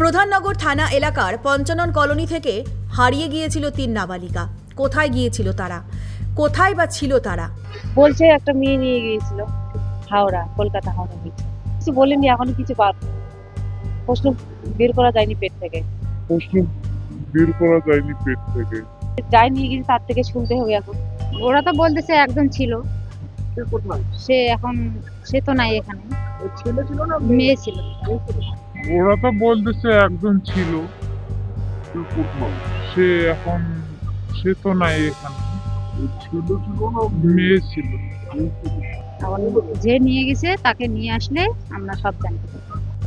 প্রধাননগর থানা এলাকার পঞ্চানন কলোনি থেকে হারিয়ে গিয়েছিল তিন নাবালিকা। কোথায় গিয়েছিল তারা? কোথায় বা ছিল তারা? বলছে একটা মেয়ে নিয়ে গিয়েছিল হাওড়া কলকাতা হাওড়া নিচে কিছু বলেনি এখনও কিছু বাদ প্রশ্ন বের করা যায়নি পেট থেকে। প্রশ্ন বের করা যায়নি পেট থেকে। যাই নিয়ে গেছে তার থেকে শুনতে হবে এখন। ওরা তো বলতেছে একজন ছিল। সে এখন সে তো নাই এখানে। ছেলে ছিল না মেয়ে? ছিল। ওরা তো বলতেছে একজন ছিল সে এখন সে তো নাই এখানে। ছেলে ছিল মেয়ে ছিল। যে নিয়ে গেছে তাকে নিয়ে আসলে আমরা সব জানতে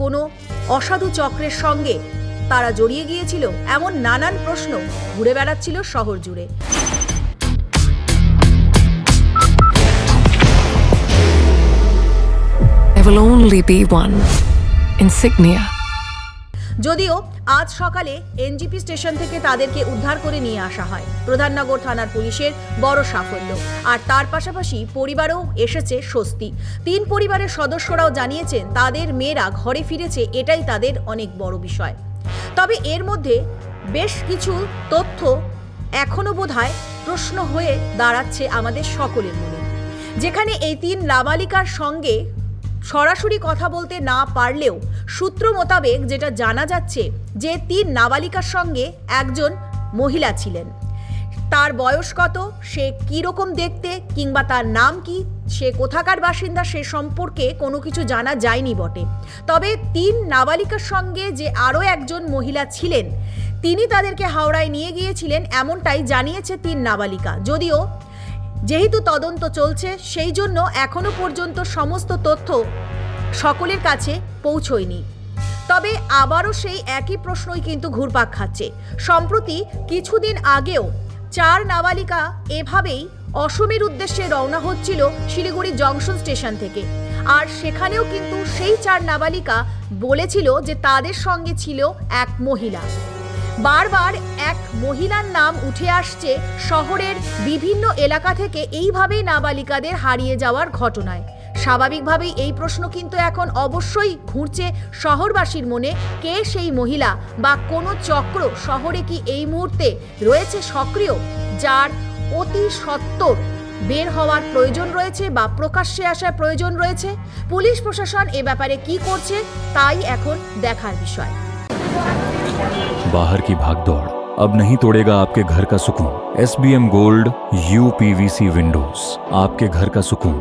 কোনো অসাধু চক্রের সঙ্গে তারা জড়িয়ে গিয়েছিল এমন নানান প্রশ্ন। ঘুরে বেড়াচ্ছিল শহর জুড়ে। There will only be one. Insignia. যদিও আজ সকালে এনজিপি স্টেশন থেকে তাদেরকে উদ্ধার করে নিয়ে আসা হয়। প্রধাননগর থানার পুলিশের বড় সাফল্য। আর তার পাশাপাশি পরিবারও এসেছে স্বস্তি। তিন পরিবারের সদস্যরাও জানিয়েছেন, তাদের মেয়েরা ঘরে ফিরেছে, এটাই তাদের অনেক বড় বিষয়। তবে এর মধ্যে বেশ কিছু তথ্য এখনও বোধহয় প্রশ্ন হয়ে দাঁড়াচ্ছে আমাদের সকলের মনে। যেখানে এই তিন নাবালিকার সঙ্গে সরাসরি কথা বলতে না পারলেও সূত্র মোতাবেক যেটা জানা যাচ্ছে যে তিন নাবালিকার সঙ্গে একজন মহিলা ছিলেন। তার বয়স কত? সে কীরকম দেখতে? কিংবা তার নাম কি? সে কোথাকার বাসিন্দা? সে সম্পর্কে কোনো কিছু জানা যায়নি বটে। তবে তিন নাবালিকার সঙ্গে যে আরও একজন মহিলা ছিলেন, তিনি তাদেরকে হাওড়ায় নিয়ে গিয়েছিলেন, এমনটাই জানিয়েছে তিন নাবালিকা। যদিও যেহেতু তদন্ত চলছে, সেই জন্য এখনও পর্যন্ত সমস্ত তথ্য সকলের কাছে পৌঁছয়নি। তবে আবারও সেই একই প্রশ্নই কিন্তু ঘুরপাক খাচ্ছে। সম্প্রতি কিছুদিন আগেও চার নাবালিকা এভাবেই অসমের উদ্দেশ্যে রওনা হচ্ছিল শিলিগুড়ি জংশন স্টেশন থেকে। আর সেখানেও কিন্তু সেই চার নাবালিকা বলেছিল যে তাদের সঙ্গে ছিল এক মহিলা। বারবার এক মহিলার নাম উঠে আসছে শহরের বিভিন্ন এলাকা থেকে এইভাবেই নাবালিকাদের হারিয়ে যাওয়ার ঘটনায়। স্বাভাবিকভাবেই এই প্রশ্ন কিন্তু এখন অবশ্যই ঘুরছে শহরবাসীর মনে, কে সেই মহিলা বা কোনো চক্র শহরে কি এই মুহূর্তে রয়েছে সক্রিয়, যার অতি সত্বর বের হওয়ার প্রয়োজন রয়েছে বা প্রকাশ্যে আসার প্রয়োজন রয়েছে? পুলিশ প্রশাসন এ ব্যাপারে কি করছে? তাই এখন দেখার বিষয়। बाहर की भागदौड़ अब नहीं तोड़ेगा आपके घर का सुकून S B M gold U P V C windows आपके घर का सुकून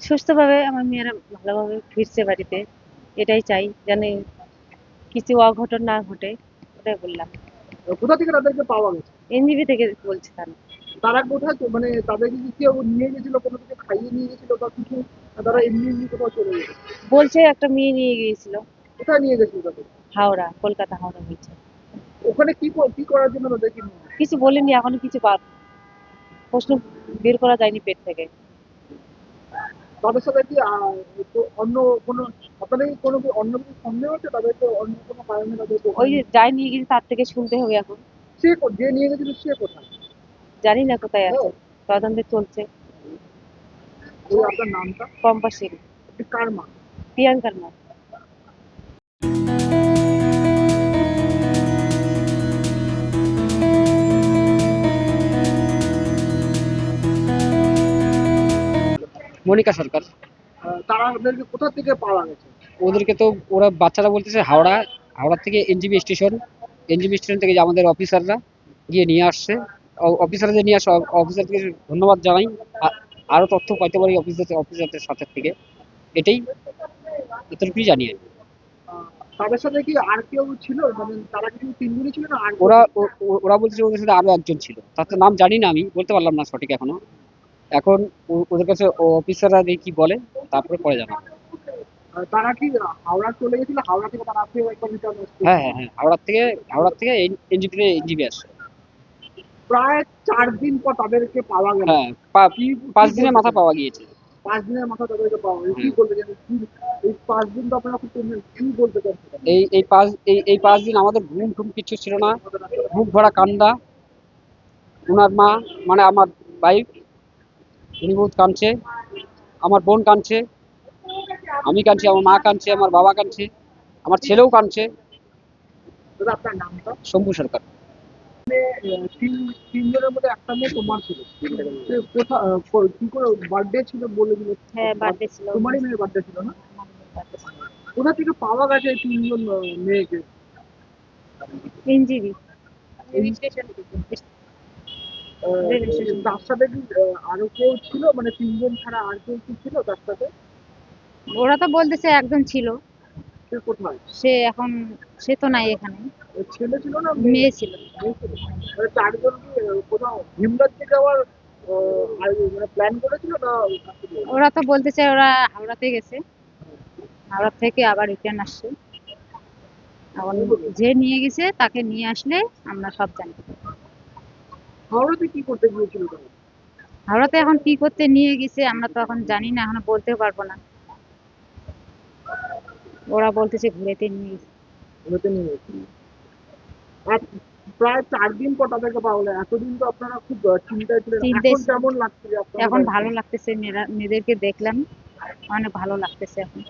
সুস্থভাবে আমার মেয়েরা ভালোভাবে ফিরছে বাড়িতে এটাই চাই যেন কিছু অঘটন না ঘটে ওটাই বললাম কোথা থেকে তাদেরকে পাওয়া গেছে এনজিবি থেকে বলছে তারা তারা কোথায় মানে তাদেরকে কি কেউ নিয়ে গেছিল কোনো কিছু খাইয়ে নিয়ে গেছিল বা কিছু? তারা এমনি এমনি কোথাও চলে গেছে? বলছে একটা মেয়ে নিয়ে গিয়েছিল। কোথায় নিয়ে গেছিল তাদের হাওড়া কলকাতা হাওড়া নিচে ওখানে কি কি করার জন্য তাদেরকে নিয়ে গেছে? কিছু বলেনি এখনও কিছু বাদ প্রশ্ন বের করা যায়নি পেট থেকে। তাদের সাথে কি অন্য কোনো আপনাদের কোনো কি অন্য কিছু সন্দেহ হচ্ছে তাদেরকে অন্য কোনো কারণে তাদেরকে ওই যে যাই নিয়ে গেছে তার থেকে শুনতে হবে এখন। সে কো- যে নিয়ে গেছিল সে কোথায়? জানি না কোথায় আছে। তদন্ত চলছে। আপনার নামটা? পম্পা সিং কার মা? প্রিয়াঙ্কার মা। মনিকা সরকার। তারা ওদেরকে কোথা থেকে পাওয়া গেছে? ওদেরকে তো ওরা বাচ্চারা বলতেছে হাওড়া হাওড়া থেকে এনজিবি স্টেশন এনজিবি স্টেশন থেকে যে আমাদের অফিসাররা গিয়ে নিয়ে আসছে। অফিসাররা যে নিয়ে আসে অফিসারকে ধন্যবাদ জানাই। আ- আরও তথ্য পাইতে পারি অফিসার অফিসারদের সাথে থেকে। এটাই এতটুকুই জানি আমি। তাদের সাথে কি আর কেউ ছিল? মানে তারা কি তিনজনই ছিল না আর ওরা ওরা বলছে ওদের সাথে আরও একজন ছিল। তার তো নাম জানি না আমি বলতে পারলাম না সঠিক এখনও। এখন ওদের কাছে অফিসাররা দেখি কি বলে তারপরে পরে জানাব। তারা কি হাওড়া চলে গেছিল? হাওড়া থেকে তারা হ্যাঁ হ্যাঁ হ্যাঁ। হাওড়ার থেকে হাওড়ার থেকে এনজিপি এনজিবি আসছে। প্রায় চার দিন পর তাদেরকে পাওয়া গেল। হ্যাঁ পাঁচ দিনের মাথা পাওয়া গিয়েছে। পাঁচ দিনের মাথা তাদেরকে পাওয়া গেল কি বলতে চান এই পাঁচ দিন তো আপনারা খুব কি বলতে চাচ্ছেন এই এই পাঁচ এই এই পাঁচ দিন আমাদের ঘুম টুম কিচ্ছু ছিল না। বুক ভরা কান্দা। ওনার মা মানে আমার ওয়াইফ উনি বহুত কাঁদছে। আমার বোন কাঁদছে। আমি কাঁদছি আমার মা কাঁদছে আমার বাবা কাঁদছে। আমার ছেলেও কাঁদছে। দাদা আপনার নামটা? শম্ভু সরকার। তিন তিনজনের মধ্যে একটা মেয়ে তোমার ছিল। কোথা কি করে বার্থডে ছিল বলে দিল? হ্যাঁ বার্থডে ছিল। তোমারই মেয়ের বার্থডে ছিল না? কোথা থেকে পাওয়া গেছে এই তিনজন মেয়েকে? এনজিবি। তার সাথে কি আরও কেউ ছিল? মানে তিনজন ছাড়া আর কেউ কি ছিল তার সাথে? ওরা তো বলতেছে একজন ছিল। সে কোথায়? সে এখন সে তো নাই এখানে। ছেলে ছিল না মেয়ে? ছিল? মানে চারজন কি কোথাও যাওয়ার আহ, আর- মানে প্ল্যান করেছিল না ওরা তো বলতেছে ওরা হাওড়াতে গেছে। হাওড়া থেকে আবার রিটার্ন আসছে। যে নিয়ে গেছে তাকে নিয়ে আসলে আমরা সব জানি। হাওড়াতে কি করতে গিয়েছিল হাওড়াতে এখন কি করতে নিয়ে গেছে আমরা তো এখন জানি না এখনও বলতেও পারব না। ওরা বলতেছে ঘুরেতে নিয়ে গেছে। ঘুরতে নিয়ে গেছিল আর প্রায় চার দিন পর তাদেরকে পাওয়া যায়? এতদিন তো আপনারা খুব চিন্তায় ছিলেন। এখন কেমন লাগছে এখন ভালো লাগতেছে মেয়েরা মেয়েদেরকে দেখলাম। অনেক ভালো লাগতেছে এখন।